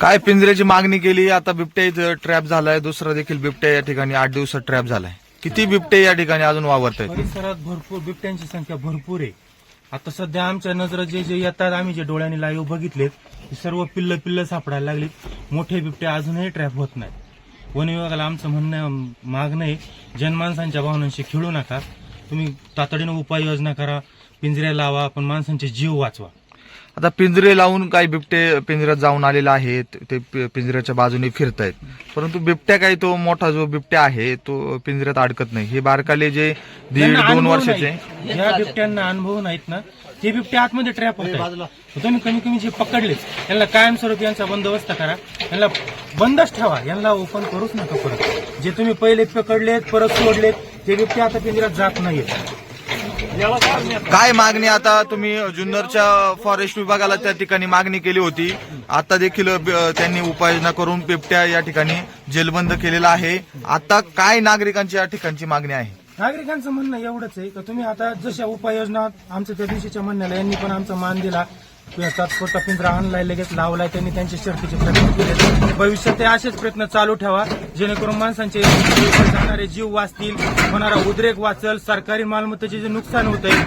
काय पिंजऱ्याची मागणी केली? आता बिबट्या इथं ट्रॅप झालाय. दुसरा देखील बिबट्या या ठिकाणी आठ दिवसात ट्रॅप झालाय. किती बिबटे या ठिकाणी अजून वावरत आहेत परिसरात भरपूर बिबट्यांची संख्या भरपूर आहे. आता सध्या आमच्या नजर जे जे येतात आम्ही जे डोळ्यांनी लाईव्ह बघितलेत ते सर्व पिल्ल पिल्ल सापडायला लागलीत. मोठे बिबटे अजूनही ट्रॅप होत नाहीत. वन विभागाला आमचं म्हणणं मागणं आहे जनमानसांच्या भावनांशी खेळू नका. तुम्ही तातडीनं उपाययोजना करा. पिंजऱ्या लावा पण माणसांचे जीव वाचवा. आता पिंजरे लावून काही बिबटे पिंजऱ्यात जाऊन आलेले आहेत ते पिंजऱ्याच्या बाजूने फिरतायत. परंतु बिबट्या काही तो मोठा जो बिबट्या आहे तो पिंजऱ्यात अडकत नाही. हे बारकाले जे दीड दोन वर्षाचे. ज्या बिबट्यांना अनुभव नाहीत ना ते बिबटे आतमध्ये ट्रॅप होत तुम्ही कमी कमी जे पकडले यांना कायमस्वरूपी यांचा बंदोबस्त करा. यांना बंदच ठेवा. यांना ओपन करूच नका परत. जे तुम्ही पहिले पकडलेत परत सोडलेत ते बिबटे आता पिंजऱ्यात जात नाहीत काय मागणी आता तुम्ही जुन्नरच्या फॉरेस्ट विभागाला त्या ठिकाणी मागणी केली होती. आता देखील त्यांनी उपाययोजना करून बिबट्या या ठिकाणी जेलबंद केलेला आहे. आता काय नागरिकांची या ठिकाणची मागणी आहे? नागरिकांचं म्हणणं एवढंच आहे. का तुम्ही आता जशा उपाययोजना आमच्या त्या दिवशीच्या म्हणण्याला यांनी पण आमचा मान दिला. तात्पुरता पिंजरा आणलाय लगेच लावलाय त्यांनी त्यांचे शर्तीचे प्रयत्न केले. भविष्यात ते असेच प्रयत्न चालू ठेवा. जेणेकरून माणसांचे जाणारे जीव वाचतील होणारा उद्रेक वाचल सरकारी मालमत्तेचे जे नुकसान होतंय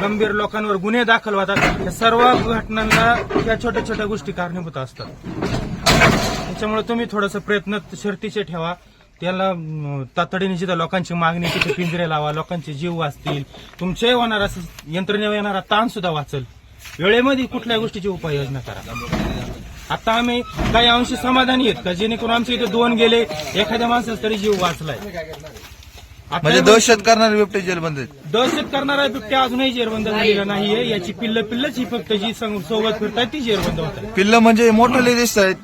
गंभीर लोकांवर गुन्हे दाखल होतात या सर्व घटनांना या छोट्या छोट्या गोष्टी कारणीभूत असतात. त्याच्यामुळे तुम्ही थोडंसं प्रयत्न शर्तीचे ठेवा. त्याला तातडीने जिथं लोकांची मागणी तिथे पिंजरे लावा लोकांचे जीव वाचतील. तुमचे होणारा यंत्रणेवर येणारा ताण सुद्धा वाचल. वेळेमध्ये कुठल्या गोष्टीची उपाययोजना करा. आता आम्ही काही अंशी समाधानी आहेत का? जेणेकरून आमच्या इथे दोन गेले एखाद्या माणसाचा तरी जीव वाचलाय. म्हणजे दहशत करणारे बिबटे जेलबंद आहेत. दहशत करणारा बिबट्या अजूनही जेरबंद झालेला नाहीये. याची पिल्ल पिल्लच ही फक्त जी संग- सोबत फिरतात ती जेरबंद होतात. पिल्ल म्हणजे मोठे दिसत आहेत.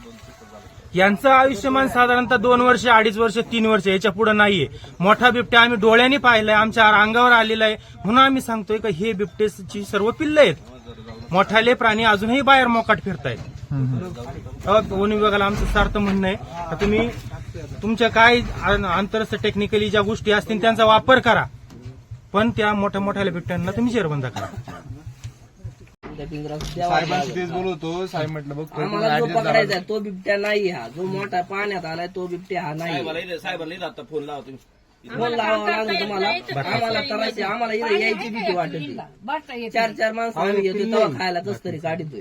यांचं आयुष्यमान साधारणतः दोन वर्ष अडीच वर्ष तीन वर्ष याच्यापुढे नाहीये. मोठा बिबट्या आम्ही डोळ्यांनी पाहिलाय आमच्या अंगावर आलेला आहे. म्हणून आम्ही सांगतोय की हे बिबटेची सर्व पिल्ल आहेत. मोठाले प्राणी अजूनही बाहेर मोकाट फिरतायत. वन विभागाला आमचं सार्थ म्हणणं आहे. का तुम्ही तुमच्या काय आंतरस्थ टेक्निकली ज्या गोष्टी असतील त्यांचा वापर करा. पण त्या मोठ्या मोठ्या बिबट्यांना तुम्ही जेरबंद करा. साहेबांशी तेच बोलवतो. साहेब म्हटलं बघ आम्हाला जो पकडायचा तो बिबट्या नाही हा. जो मोठा पाण्यात आलाय तो बिबट्या हा नाही. फोन लावावा लागेल तुम्हाला. आम्हाला आम्हाला इथे यायची भीती वाटते. चार चार माणसं आम्ही तेव्हा खायला कस तरी. काढतोय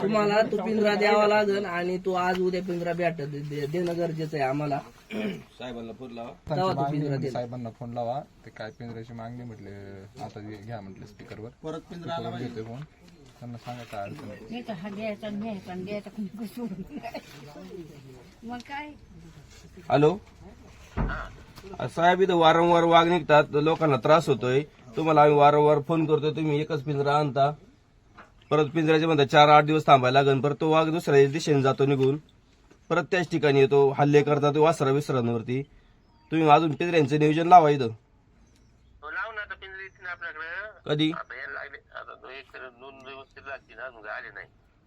तुम्हाला तो पिंजरा द्यावा लागेल आणि तो आज उद्या पिंजरा भेट देणं गरजेचं आहे आम्हाला. तेव्हा तो पिंजरा देणार साहेबांना फोन लावा. ते काय पिंजऱ्याची मागणी म्हटले आता घ्या म्हटलं स्पीकरवर. परत पिंजरा फोन. त्यांना सांगा काय अडचण. नाही तर हा द्यायचा द्यायचा मग काय? हॅलो? साहेब इथं वारंवार वाघ निघतात लोकांना त्रास होतोय. तुम्हाला आम्ही वारंवार फोन करतोय तुम्ही एकच पिंजरा आणता. परत पिंजऱ्याचे म्हणता चार आठ दिवस थांबायला लागेल परत तो वाघ दुसऱ्या दिशेने जातो निघून. परत त्याच ठिकाणी येतो हल्ले करतात वासरा विसरांवरती. तुम्ही अजून पिंजऱ्यांचं नियोजन लावा इथं. आपल्याकडे. कधी?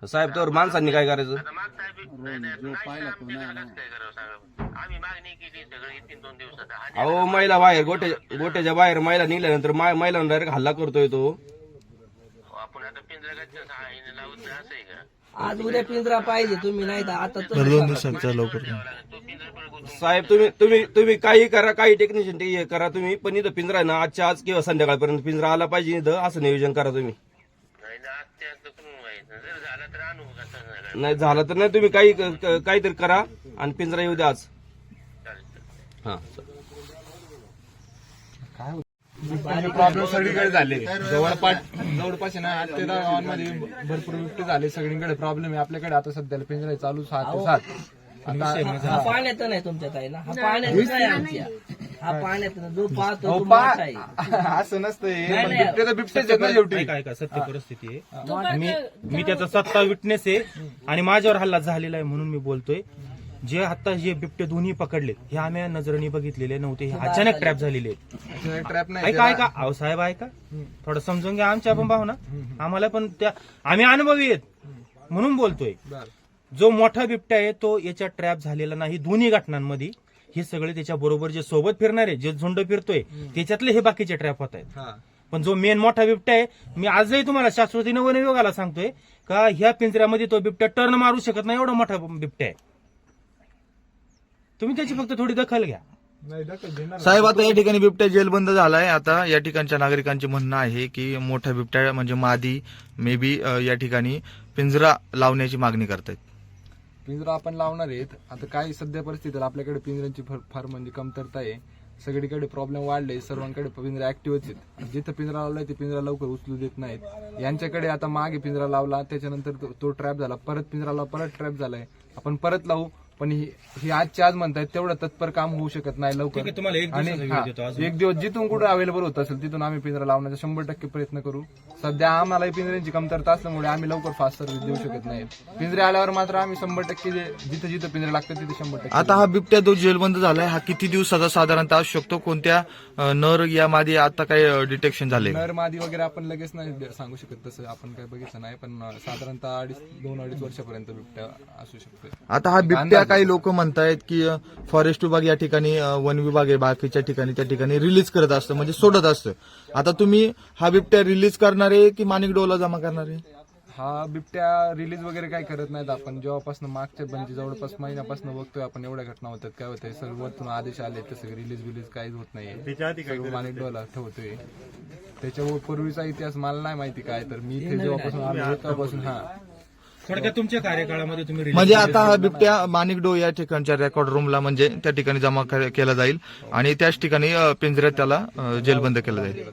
साहेब तर माणसांनी काय करायचं? आता मागचा बी- नाही, नाही, नाही, आमच्याकडे कसं काय करावं सांगा आम्ही मागणी केली सगळं येतील दोन दिवसात. आणि अहो महिला बाहेर गोट्या गोट्याच्या बाहेर महिला निघल्यानंतर महिलांना डायरेक्ट हल्ला करतोय तो. आपण आता पिंजरा कसं सहाय्याने लावत नाही असं आहे का? आज उद्या पिंजरा पाहिजे तुम्ही नाही तर आता तर तसं दोन सांगा. दिवसांचा लवकर तो पिंजरा पण गुंतून साहेब तुम्ही तुम्ही तुम्ही काही करा काही टेक्निशियन हे करा तुम्ही पण इथं पिंजरा आहे ना आजच्या आज किंवा संध्याकाळपर्यंत पिंजरा आला पाहिजे इथं असं नियोजन करा तुम्ही. नाही झालं तर नाही झालं तर नाही तुम्ही काही काहीतरी करा आणि पिंजरा येऊ द्या आज. हा. प्रॉब्लेम सगळीकडे झाले. जवळपास जवळपास ना आठ ते दहा गावांमध्ये भरपूर बिबटे झाले. सगळीकडे प्रॉब्लेम आहे. आपल्याकडे आता सध्याला पिंजरा चालू सहा ते सात. आता पाण्यात नाही ना हा पाण्यात हा पाण्यात. जो पाहतो तो आहे. असं नाही, नाही. बिबटे तर ना शेवटी. ऐका ऐका सत्य परिस्थिती आहे. मी मी त्याचा सत्ता विटनेस आहे आणि माझ्यावर हल्ला झालेला आहे म्हणून मी बोलतोय. जे आता जे बिबटे दोन्ही पकडले हे आम्ही नजरेने बघितलेले नव्हते. हे अचानक ट्रॅप झालेले आहेत. ट्रॅप नाही ऐका ऐका. अहो साहेब ऐका. थोडं समजून घ्या आमच्या पण भावना. आम्हाला पण त्या आम्ही अनुभवी आहेत म्हणून बोलतोय. बरं. जो मोठा बिबट्या आहे तो याच्या ट्रॅप झालेला नाही. दोन्ही घटनांमध्ये. हे सगळे त्याच्या बरोबर जे सोबत फिरणारे जे झुंड फिरतोय त्याच्यातले हे बाकीचे ट्रॅप होत आहेत. हा. पण जो मेन मोठा बिबट्या आहे मी आजही तुम्हाला शाश्वतीनं वन विभागाला सांगतोय का ह्या पिंजऱ्यामध्ये तो बिबट्या टर्न मारू शकत नाही एवढा मोठा बिबट्या आहे. तुम्ही त्याची फक्त थोडी दखल घ्या. नाही दखल घेणार साहेब आता या ठिकाणी बिबट्या जेलबंद झालाय. आता या ठिकाणच्या नागरिकांचे म्हणणं आहे की मोठा बिबट्या म्हणजे मादी मे बी या ठिकाणी पिंजरा लावण्याची मागणी करतायत. पिंजरा आपण लावणार आहेत. आता काही सध्या परिस्थितीला आपल्याकडे पिंजऱ्यांची फार फार म्हणजे कमतरता आहे. सगळीकडे प्रॉब्लेम वाढले सर्वांकडे पिंजरा ऍक्टिव्हच आहेत. जिथं पिंजरा लावलाय ते पिंजरा लवकर उचलू देत नाहीत. यांच्याकडे आता मागे पिंजरा लावला त्याच्यानंतर तो- तो ट्रॅप झाला. परत पिंजरा लावला परत ट्रॅप झालाय. आपण परत लावू पण ही आजच्या आज म्हणतायत तेवढं तत्पर काम होऊ शकत नाही लवकर. ठीक आहे, तुम्हाला एक आणि हा. एक दिवस जिथून कुठे अवेलेबल होत असेल तिथून आम्ही पिंजरा लावण्याचा शंभर टक्के प्रयत्न करू. सध्या आम्हालाही पिंजऱ्यांची कमतरता असल्यामुळे आम्ही लवकर फास्ट सर्व्हिस देऊ शकत नाही. पिंजरे आल्यावर मात्र आम्ही शंभर टक्के जे जिथे जिथे पिंजरे लागतात तिथे शंभर टक्के आता हा बिबट्या जो जेलबंद झालाय हा किती दिवसाचा साधारणतः असू शकतो? कोणत्या अ, नर या मादी आता काही डिटेक्शन झाले? नर मादी वगैरे आपण लगेच नाही दे- सांगू शकत तसं आपण काय बघितलं नाही पण अं, साधारणतः अडीच दोन अडीच वर्षापर्यंत बिबट्या असू शकतो आता हा बिबट्या काही लोक म्हणतायत की फॉरेस्ट विभाग या ठिकाणी वन विभाग आहे बाकीच्या ठिकाणी त्या ठिकाणी रिलीज करत असतं म्हणजे सोडत असतं. आता तुम्ही हा बिबट्या रिलीज करणारे की माणिक डोला जमा करणारे हा बिबट्या रिलीज वगैरे काही करत नाहीत आपण. जेव्हापासून मागच्या म्हणजे जवळपास महिन्यापासून बघतोय आपण एवढ्या घटना होतात. काय होतंय? सर्वतून आदेश आले तसं रिलीज बिलीज काहीच होत नाही सर्व माणिक डोला ठेवतोय. त्याच्या पूर्वीचा इतिहास मला नाही माहिती काय तर मी इथे जेव्हापासून आलो तेव्हापासून हा. थोडक्यात तुमच्या कार्यकाळामध्ये तुम्ही म्हणजे आता हा बिबट्या माणिक डो या ठिकाणच्या रेकॉर्ड रूमला म्हणजे त्या ठिकाणी जमा केला जाईल. आणि त्याच ठिकाणी अ, पिंजऱ्यात त्याला अ, जेलबंद केलं जाईल.